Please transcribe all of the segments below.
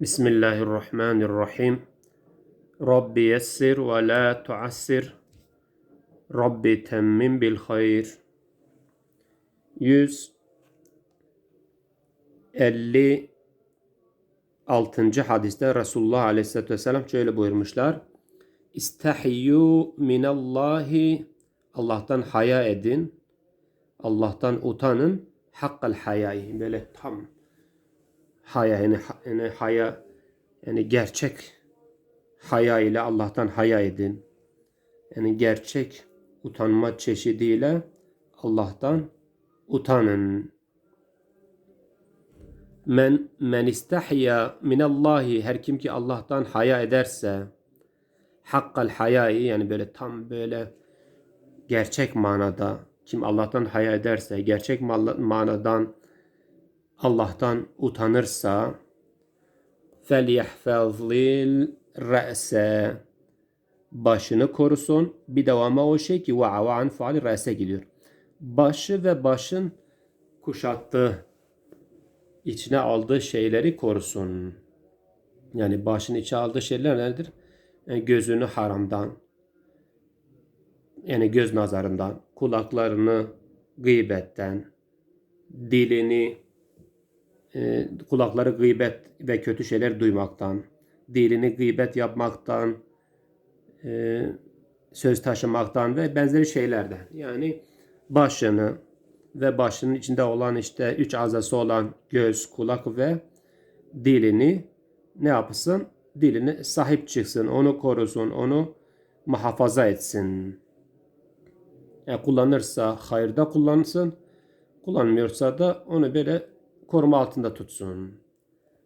Bismillahirrahmanirrahim. Rabbi yessir ve la tuassir. Rabbi temmim bil hayr. 156. hadiste Resulullah Aleyhisselatü Vesselam şöyle buyurmuşlar. İstehiyyu minallahi Allah'tan haya edin. Allah'tan utanın. Hakkal hayayı. Böyle tam haya yani, yani haya yani gerçek haya ile Allah'tan haya edin. Yani gerçek utanma çeşidiyle Allah'tan utanın. Men men istahya minallahi her kim ki Allah'tan haya ederse hakkal hayayı yani böyle tam böyle gerçek manada kim Allah'tan haya ederse gerçek manadan Allah'tan utanırsa فَلْيَحْفَظْلِلْ re'se başını korusun. Bir devama o şey ki va'a va'an faali re'se gidiyor. Başı ve başın kuşattığı, içine aldığı şeyleri korusun. Yani başın içine aldığı şeyler nedir? Yani gözünü haramdan, yani göz nazarından, kulaklarını gıybetten, dilini e, kulakları gıybet ve kötü şeyler duymaktan, dilini gıybet yapmaktan, e, söz taşımaktan ve benzeri şeylerden. Yani başını ve başının içinde olan işte üç azası olan göz, kulak ve dilini ne yapsın? Dilini sahip çıksın, onu korusun, onu muhafaza etsin. Yani kullanırsa hayırda kullansın, kullanmıyorsa da onu böyle koruma altında tutsun.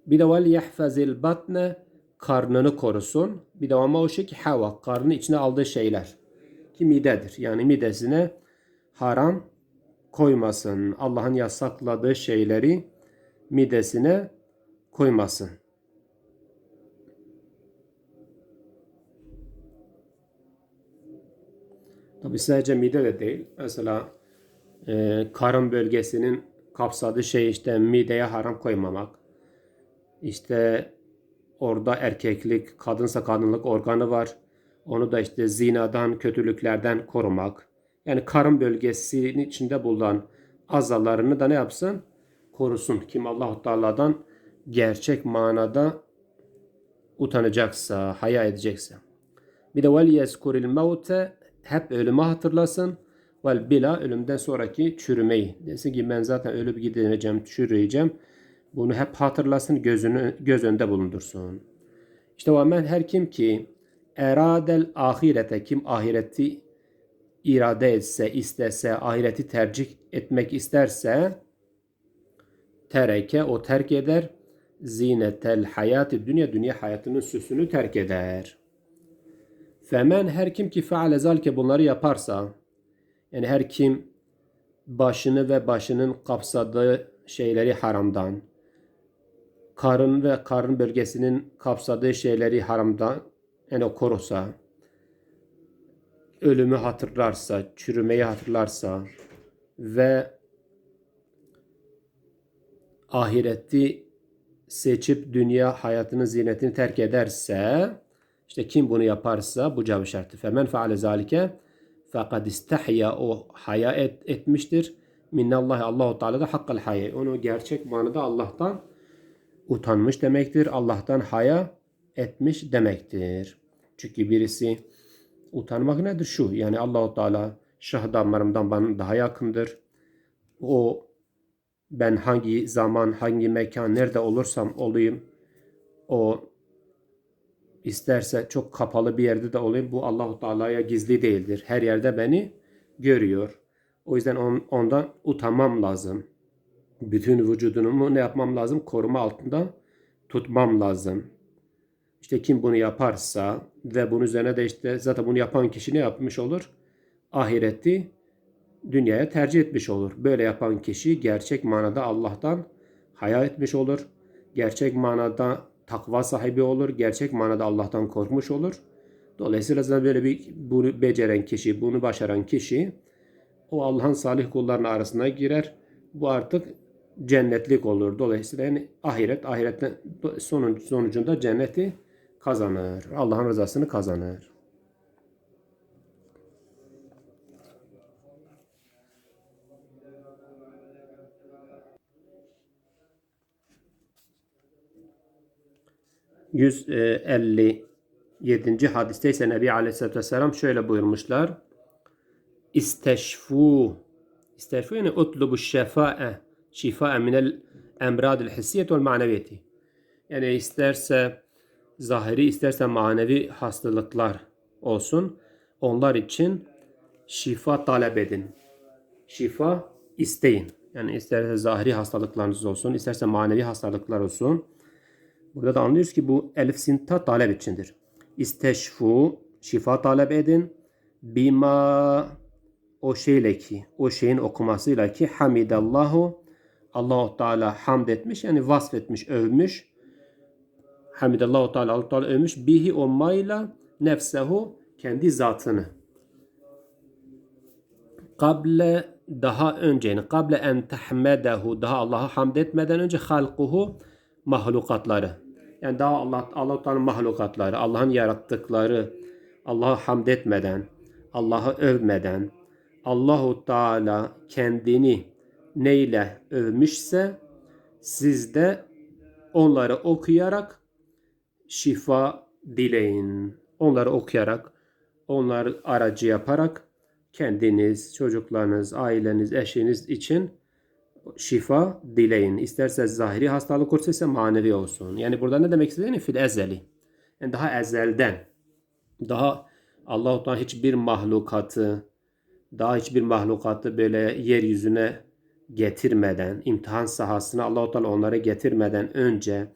Bir de vel yahfazil batne karnını korusun. Bir de ama o şey ki hava karnı içine aldığı şeyler ki midedir. Yani midesine haram koymasın. Allah'ın yasakladığı şeyleri midesine koymasın. Tabi sadece mide de değil. Mesela e, karın bölgesinin kapsadığı şey işte mideye haram koymamak. İşte orada erkeklik, kadınsa kadınlık organı var. Onu da işte zinadan, kötülüklerden korumak. Yani karın bölgesinin içinde bulunan azalarını da ne yapsın? Korusun. Kim Allah Teala'dan gerçek manada utanacaksa, haya edecekse. Bir de vel yeskuril mevte hep ölümü hatırlasın. Vel bila ölümden sonraki çürümeyi. Desin ki ben zaten ölüp gideceğim, çürüyeceğim. Bunu hep hatırlasın, gözünü göz önünde bulundursun. İşte o men her kim ki eradel ahirete kim ahireti irade etse, istese, ahireti tercih etmek isterse tereke o terk eder. Zinetel hayatı dünya dünya hayatının süsünü terk eder. Femen her kim ki faale zalke bunları yaparsa yani her kim başını ve başının kapsadığı şeyleri haramdan, karın ve karın bölgesinin kapsadığı şeyleri haramdan yani korusa, ölümü hatırlarsa, çürümeyi hatırlarsa ve ahireti seçip dünya hayatının zinetini terk ederse işte kim bunu yaparsa bu cevap şartı. Femen faale zalike fakat istahya o haya et, etmiştir. Minnallahi Allahu Teala da hakkal haya. Onu gerçek manada Allah'tan utanmış demektir. Allah'tan haya etmiş demektir. Çünkü birisi utanmak nedir şu? Yani Allahu Teala şah damarımdan bana daha yakındır. O ben hangi zaman, hangi mekan, nerede olursam olayım o İsterse çok kapalı bir yerde de olayım. Bu Allahu Teala'ya gizli değildir. Her yerde beni görüyor. O yüzden on, ondan utanmam lazım. Bütün vücudumu ne yapmam lazım? Koruma altında tutmam lazım. İşte kim bunu yaparsa ve bunun üzerine de işte zaten bunu yapan kişi ne yapmış olur? Ahireti dünyaya tercih etmiş olur. Böyle yapan kişi gerçek manada Allah'tan hayal etmiş olur. Gerçek manada takva sahibi olur. Gerçek manada Allah'tan korkmuş olur. Dolayısıyla zaten böyle bir bunu beceren kişi, bunu başaran kişi o Allah'ın salih kullarının arasına girer. Bu artık cennetlik olur. Dolayısıyla yani ahiret, ahiretten sonun, sonucunda cenneti kazanır. Allah'ın rızasını kazanır. ...157. hadiste ise Nebi Aleyhisselatü Vesselam şöyle buyurmuşlar. İsteşfu İsteşfu yani utlubu şefa'e şifa'a minel emradil hissiyet vel maneviyeti. Yani isterse zahiri isterse manevi hastalıklar olsun. Onlar için şifa talep edin. Şifa isteyin. Yani isterse zahiri hastalıklarınız olsun, isterse manevi hastalıklar olsun. Burada da anlıyoruz ki bu elif sinta talep içindir. İsteşfu, şifa talep edin. Bima o şeyle ki, o şeyin okumasıyla ki hamidallahu Allahu Teala hamd etmiş yani vasfetmiş, övmüş. Hamidallahu Teala Allah Teala övmüş bihi o mayla nefsehu kendi zatını. Kable daha önce yani kable en tahmedehu daha Allah'a hamd etmeden önce halkuhu mahlukatları. Yani daha Allah Allah mahlukatları, Allah'ın yarattıkları, Allah'a hamd etmeden, Allah'ı övmeden, Allahu Teala kendini neyle övmüşse siz de onları okuyarak şifa dileyin. Onları okuyarak, onları aracı yaparak kendiniz, çocuklarınız, aileniz, eşiniz için şifa dileyin. İsterse zahiri hastalık olursa ise manevi olsun. Yani burada ne demek istediğini fil ezeli. Yani daha ezelden, daha Allah-u Teala hiçbir mahlukatı, daha hiçbir mahlukatı böyle yeryüzüne getirmeden, imtihan sahasına Allah-u Teala onları getirmeden önce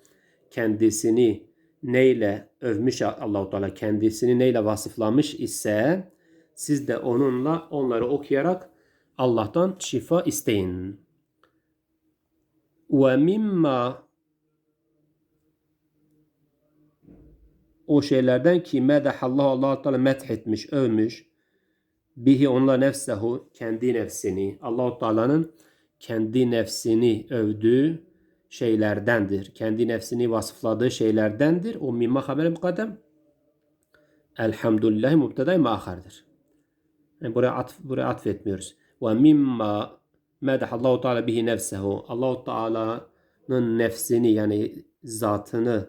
kendisini neyle övmüş Allah-u Teala kendisini neyle vasıflamış ise siz de onunla onları okuyarak Allah'tan şifa isteyin. Mimma o şeylerden ki medahallahu Allah Teala methetmiş, övmüş. Bihi onunla nefsehu kendi nefsini. Allahu Teala'nın kendi nefsini övdüğü şeylerdendir. Kendi nefsini vasıfladığı şeylerdendir. O mimma haberi mukadem. Elhamdülillahi mubtedai mahardır. Yani buraya atf, buraya atfetmiyoruz. Ve mimma medahallahu Teala bihi nefsehu. Allahu Teala'nın nefsini yani zatını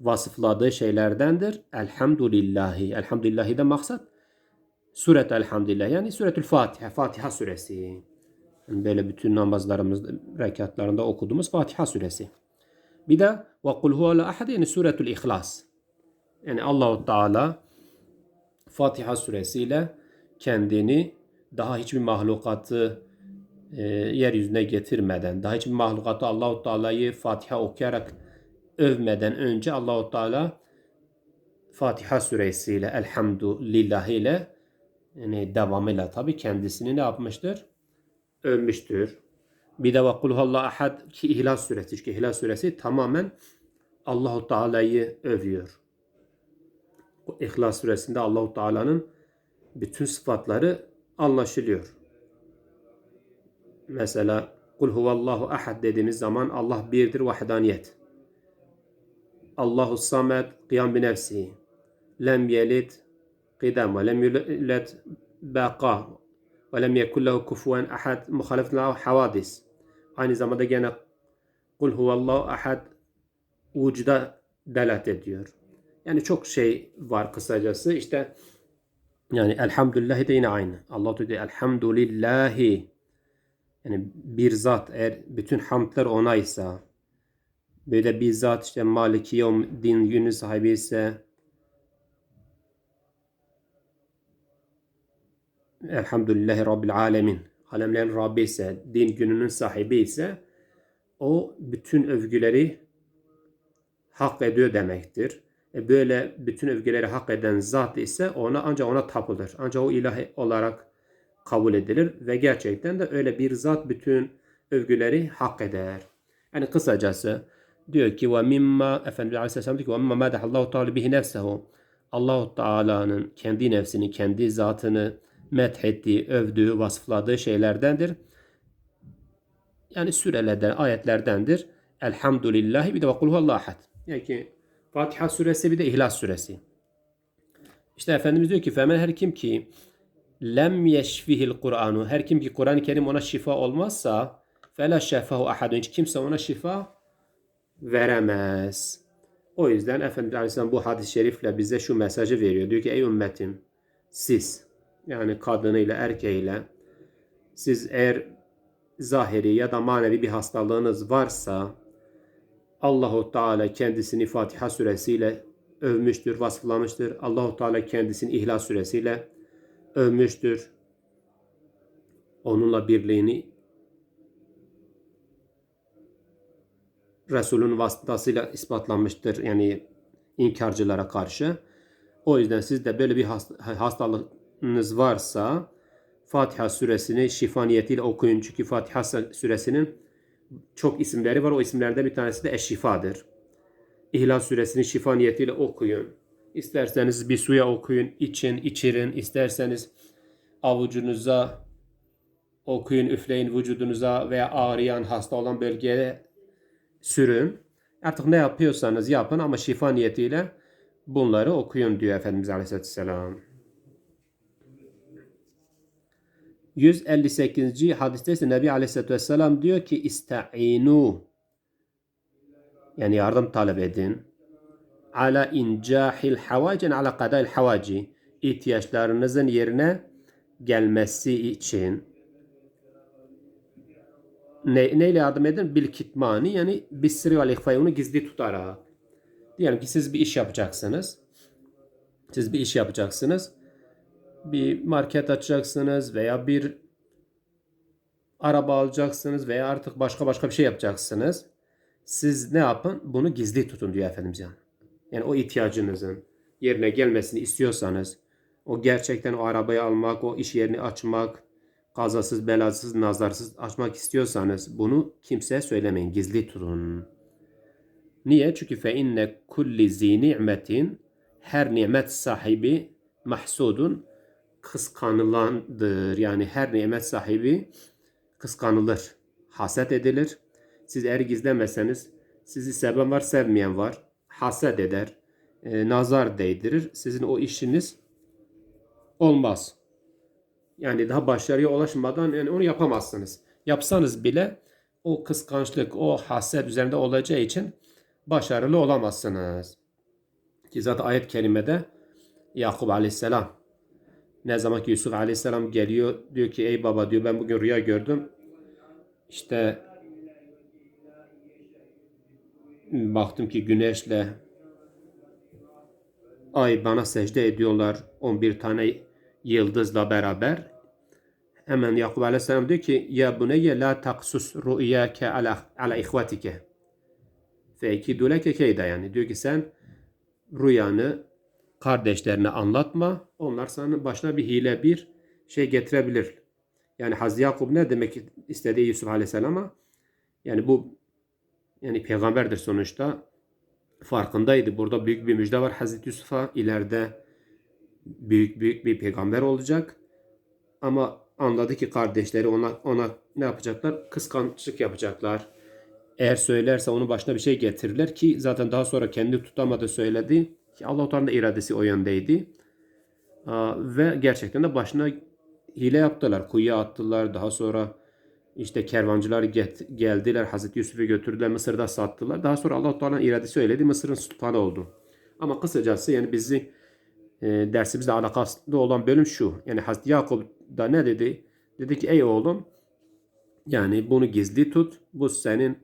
vasıfladığı şeylerdendir. Elhamdülillahi. Elhamdülillahi de maksat Suret Elhamdülillah yani Suretül Fatiha. Fatiha suresi. Yani böyle bütün namazlarımız, rekatlarında okuduğumuz Fatiha suresi. Bir de ve kul huve ahad yani Suretül İhlas. Yani Allahu Teala Fatiha suresiyle kendini daha hiçbir mahlukatı e, yeryüzüne getirmeden, daha hiçbir mahlukatı Allahu Teala'yı Fatiha okuyarak övmeden önce Allahu Teala Fatiha suresiyle Elhamdülillah ile yani devamıyla tabi kendisini ne yapmıştır? Övmüştür. Bir de ve kulhallahu ahad ki İhlas suresi. Çünkü İhlas suresi tamamen Allahu Teala'yı övüyor. İhlas suresinde Allahu Teala'nın bütün sıfatları anlaşılıyor mesela kul huvallahu ahad dediğimiz zaman Allah birdir vahdaniyet. Allahu samet kıyam bi nefsihi. Lem yelit kıdam ve lem yulet baqa ve lem yekun lehu kufuven ahad muhalefetun havadis. Aynı zamanda gene kul huvallahu ahad vücuda delat ediyor. Yani çok şey var kısacası. İşte yani elhamdülillahi de yine aynı. Allah diyor elhamdülillahi yani bir zat eğer bütün hamdlar ona ise böyle bir zat işte maliki din günü sahibi ise Elhamdülillahi Rabbil Alemin. Alemlerin Rabbi ise, din gününün sahibi ise o bütün övgüleri hak ediyor demektir. E böyle bütün övgüleri hak eden zat ise ona ancak ona tapılır. Ancak o ilahi olarak kabul edilir ve gerçekten de öyle bir zat bütün övgüleri hak eder. Yani kısacası diyor ki ve mimma Efendimiz Aleyhisselam diyor ki ve mimma madahallahu teala bihi nefsehu. Allahu Teala'nın kendi nefsini, kendi zatını methettiği, övdüğü, vasıfladığı şeylerdendir. yani sürelerden, ayetlerdendir. Elhamdülillahi bir de ve kul huvallahu ahad. Yani ki Fatiha suresi bir de İhlas suresi. İşte Efendimiz diyor ki femen her kim ki lem yeşfihil Kur'anu her kim ki Kur'an-ı Kerim ona şifa olmazsa fela şefahu ahadun hiç kimse ona şifa veremez. O yüzden Efendimiz Aleyhisselam bu hadis-i şerifle bize şu mesajı veriyor. Diyor ki ey ümmetim siz yani kadınıyla erkeğiyle siz eğer zahiri ya da manevi bir hastalığınız varsa Allahu Teala kendisini Fatiha suresiyle övmüştür, vasıflamıştır. Allahu Teala kendisini İhlas suresiyle övmüştür. Onunla birliğini Resul'ün vasıtasıyla ispatlanmıştır. Yani inkarcılara karşı. O yüzden siz de böyle bir hastalığınız varsa Fatiha suresini şifa niyetiyle okuyun. Çünkü Fatiha suresinin çok isimleri var. O isimlerden bir tanesi de Eşşifa'dır. İhlas suresini şifa niyetiyle okuyun. İsterseniz bir suya okuyun, için, içirin. İsterseniz avucunuza okuyun, üfleyin vücudunuza veya ağrıyan, hasta olan bölgeye sürün. Artık ne yapıyorsanız yapın ama şifa niyetiyle bunları okuyun diyor Efendimiz Aleyhisselatü Vesselam. 158. hadiste ise Nebi Aleyhisselatü Vesselam diyor ki İsta'inu yani yardım talep edin. Ala incahil havacin ala kadayil havaci ihtiyaçlarınızın yerine gelmesi için ne, neyle yardım edin? Bil kitmani yani bisri vel ihfayı onu gizli tutarak. Diyelim ki siz bir iş yapacaksınız. Siz bir iş yapacaksınız. Bir market açacaksınız veya bir araba alacaksınız veya artık başka başka bir şey yapacaksınız. Siz ne yapın? Bunu gizli tutun diyor Efendimiz yani. Yani o ihtiyacınızın yerine gelmesini istiyorsanız o gerçekten o arabayı almak, o iş yerini açmak, kazasız, belasız, nazarsız açmak istiyorsanız bunu kimseye söylemeyin. Gizli tutun. Niye? Çünkü fe inne kulli zi ni'metin her nimet sahibi mahsudun kıskanılandır. Yani her nimet sahibi kıskanılır. Haset edilir. Siz eğer gizlemeseniz sizi seven var sevmeyen var. Haset eder. E, nazar değdirir. Sizin o işiniz olmaz. Yani daha başarıya ulaşmadan yani onu yapamazsınız. Yapsanız bile o kıskançlık, o haset üzerinde olacağı için başarılı olamazsınız. Ki zaten ayet kerimede Yakup aleyhisselam ne zaman ki Yusuf aleyhisselam geliyor diyor ki ey baba diyor ben bugün rüya gördüm. İşte baktım ki güneşle ay bana secde ediyorlar 11 tane yıldızla beraber. Hemen Yakup Aleyhisselam diyor ki ya buneyye la taksus ru'yake ala, ala ihvatike fe ekidu leke keyda yani diyor ki sen rüyanı kardeşlerine anlatma. Onlar sana başına bir hile bir şey getirebilir. Yani Hazreti Yakup ne demek istediği Yusuf Aleyhisselam'a? Yani bu yani peygamberdir sonuçta. Farkındaydı. Burada büyük bir müjde var Hazreti Yusuf'a. ileride büyük büyük bir peygamber olacak. Ama anladı ki kardeşleri ona ona ne yapacaklar? Kıskançlık yapacaklar. Eğer söylerse onun başına bir şey getirirler ki zaten daha sonra kendi tutamadı söyledi ki Allah Teala'nın iradesi o yöndeydi. Ve gerçekten de başına hile yaptılar. Kuyuya attılar. Daha sonra işte kervancılar get, geldiler. Hazreti Yusuf'u götürdüler. Mısır'da sattılar. Daha sonra Allah Teala'nın iradesi söyledi. Mısır'ın sultanı oldu. Ama kısacası yani bizi e, dersimizle alakasında olan bölüm şu. Yani Hazreti Yakup da ne dedi? Dedi ki ey oğlum yani bunu gizli tut. Bu senin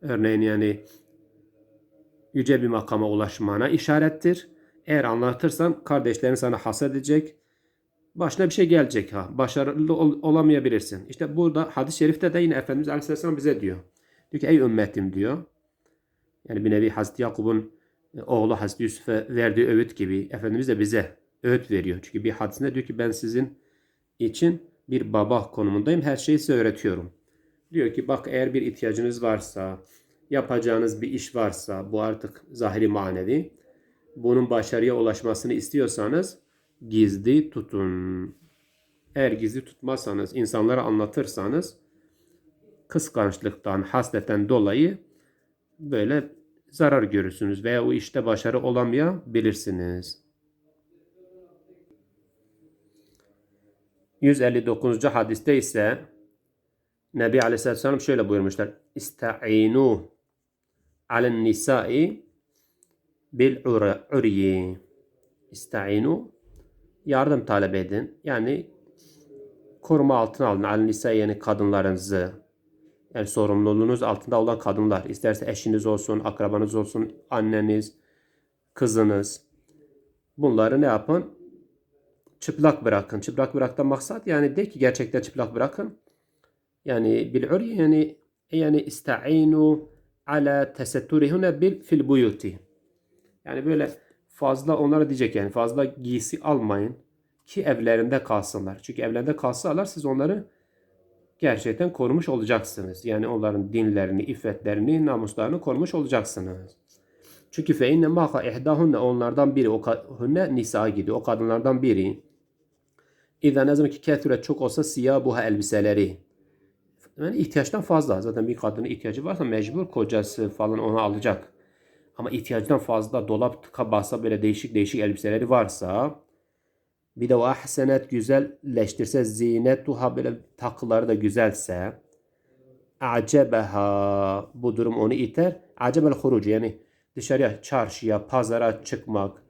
örneğin yani yüce bir makama ulaşmana işarettir. Eğer anlatırsan kardeşlerin sana haset edecek. Başına bir şey gelecek ha. Başarılı ol, olamayabilirsin. İşte burada hadis-i şerifte de yine Efendimiz Aleyhisselam bize diyor. Diyor ki ey ümmetim diyor. Yani bir nevi Hazreti Yakup'un oğlu Hazreti Yusuf'a verdiği öğüt gibi Efendimiz de bize öğüt veriyor. Çünkü bir hadisinde diyor ki ben sizin için bir baba konumundayım. Her şeyi size öğretiyorum. Diyor ki bak eğer bir ihtiyacınız varsa, yapacağınız bir iş varsa bu artık zahiri manevi. Bunun başarıya ulaşmasını istiyorsanız gizli tutun. Eğer gizli tutmazsanız, insanlara anlatırsanız kıskançlıktan, hasletten dolayı böyle zarar görürsünüz veya o işte başarı olamayabilirsiniz. 159. hadiste ise Nebi Aleyhisselatü Vesselam şöyle buyurmuşlar. İsta'inu alen nisai bil uryi. İsta'inu yardım talep edin. Yani koruma altına alın. Alen nisai yani kadınlarınızı. Yani sorumluluğunuz altında olan kadınlar. İsterse eşiniz olsun, akrabanız olsun, anneniz, kızınız. Bunları ne yapın? Çıplak bırakın. Çıplak bıraktan maksat yani de ki gerçekten çıplak bırakın. Yani bil yani yani ista'inu ala tesetturihune bil fil buyuti. Yani böyle fazla onlara diyecek yani fazla giysi almayın ki evlerinde kalsınlar. Çünkü evlerinde kalsalar siz onları gerçekten korumuş olacaksınız. Yani onların dinlerini, iffetlerini, namuslarını korumuş olacaksınız. Çünkü fe inne maha ihdahunne onlardan biri o hunne nisa gidiyor. O kadınlardan biri. İza ne zaman ki ketüre çok olsa siyabuha elbiseleri. Yani ihtiyaçtan fazla. Zaten bir kadının ihtiyacı varsa mecbur kocası falan onu alacak. Ama ihtiyacından fazla dolap tıka böyle değişik değişik elbiseleri varsa bir de o ahsenet güzelleştirse zinetuha böyle takıları da güzelse acebeha bu durum onu iter. Acebel hurucu yani dışarıya çarşıya pazara çıkmak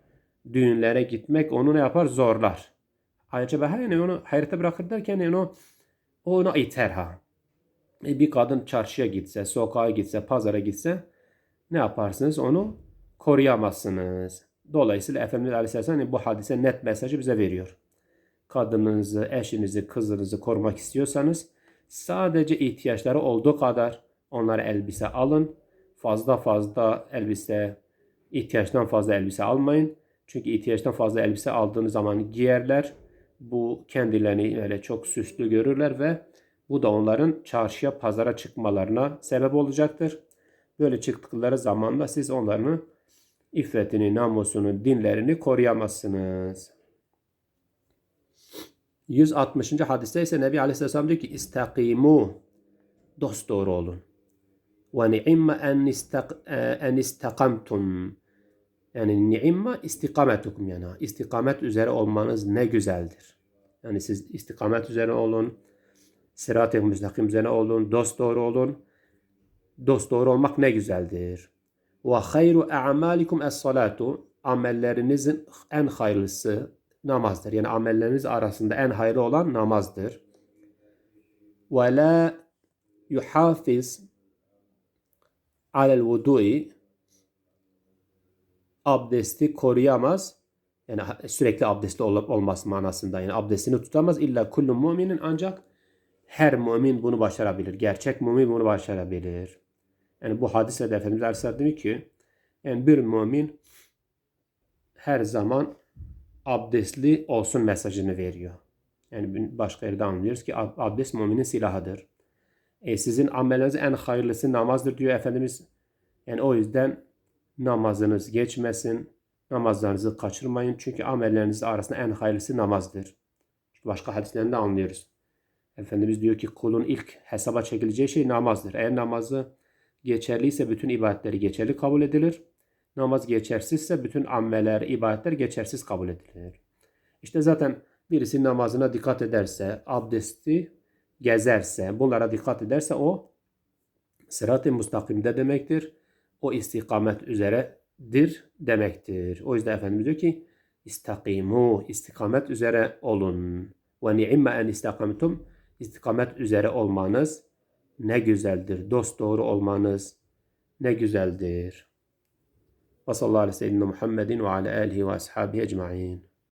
düğünlere gitmek onu ne yapar zorlar. Acebeha yani onu hayrete bırakır derken yani onu onu iter ha. E bir kadın çarşıya gitse, sokağa gitse, pazara gitse ne yaparsınız? Onu koruyamazsınız. Dolayısıyla Efendimiz Aleyhisselam hani bu hadise net mesajı bize veriyor. Kadınınızı, eşinizi, kızınızı korumak istiyorsanız sadece ihtiyaçları olduğu kadar onlara elbise alın. Fazla fazla elbise, ihtiyaçtan fazla elbise almayın. Çünkü ihtiyaçtan fazla elbise aldığınız zaman giyerler. Bu kendilerini öyle çok süslü görürler ve bu da onların çarşıya, pazara çıkmalarına sebep olacaktır. Böyle çıktıkları zaman da siz onların iffetini, namusunu, dinlerini koruyamazsınız. 160. hadiste ise Nebi Aleyhisselam diyor ki istakimu dost doğru olun. Ve ni'imma en, istak, en istakamtum. Yani ni'imma istikametukum yani. İstikamet üzere olmanız ne güzeldir. Yani siz istikamet üzere olun. Sırat-ı müstakim üzere olun. Dost doğru olun. Dost doğru olmak ne güzeldir. Ve hayru a'malikum es-salatu. Amellerinizin en hayırlısı namazdır. Yani amelleriniz arasında en hayırlı olan namazdır. Ve la yuhafiz alel vudu'i abdesti koruyamaz. Yani sürekli abdestli olup olması manasında. Yani abdestini tutamaz. İlla kullu müminin ancak her mümin bunu başarabilir. Gerçek mümin bunu başarabilir. Yani bu hadisle de Efendimiz Aleyhisselam ki yani bir mümin her zaman abdestli olsun mesajını veriyor. Yani başka yerde anlıyoruz ki abdest müminin silahıdır. E sizin ameliniz en hayırlısı namazdır diyor Efendimiz. Yani o yüzden namazınız geçmesin. Namazlarınızı kaçırmayın. Çünkü amelleriniz arasında en hayırlısı namazdır. Başka hadislerinde anlıyoruz. Efendimiz diyor ki kulun ilk hesaba çekileceği şey namazdır. Eğer namazı geçerliyse bütün ibadetleri geçerli kabul edilir. Namaz geçersizse bütün ameller, ibadetler geçersiz kabul edilir. İşte zaten birisi namazına dikkat ederse, abdesti gezerse, bunlara dikkat ederse o sırat-ı mustakimde demektir. O istikamet üzeredir demektir. O yüzden Efendimiz diyor ki istakimu, istikamet üzere olun. Ve ni'imma en istakametum, istikamet üzere olmanız ne güzeldir. Dost doğru olmanız ne güzeldir. Ve sallallahu aleyhi ve sellem Muhammedin ve ala alihi ve ashabihi ecma'in.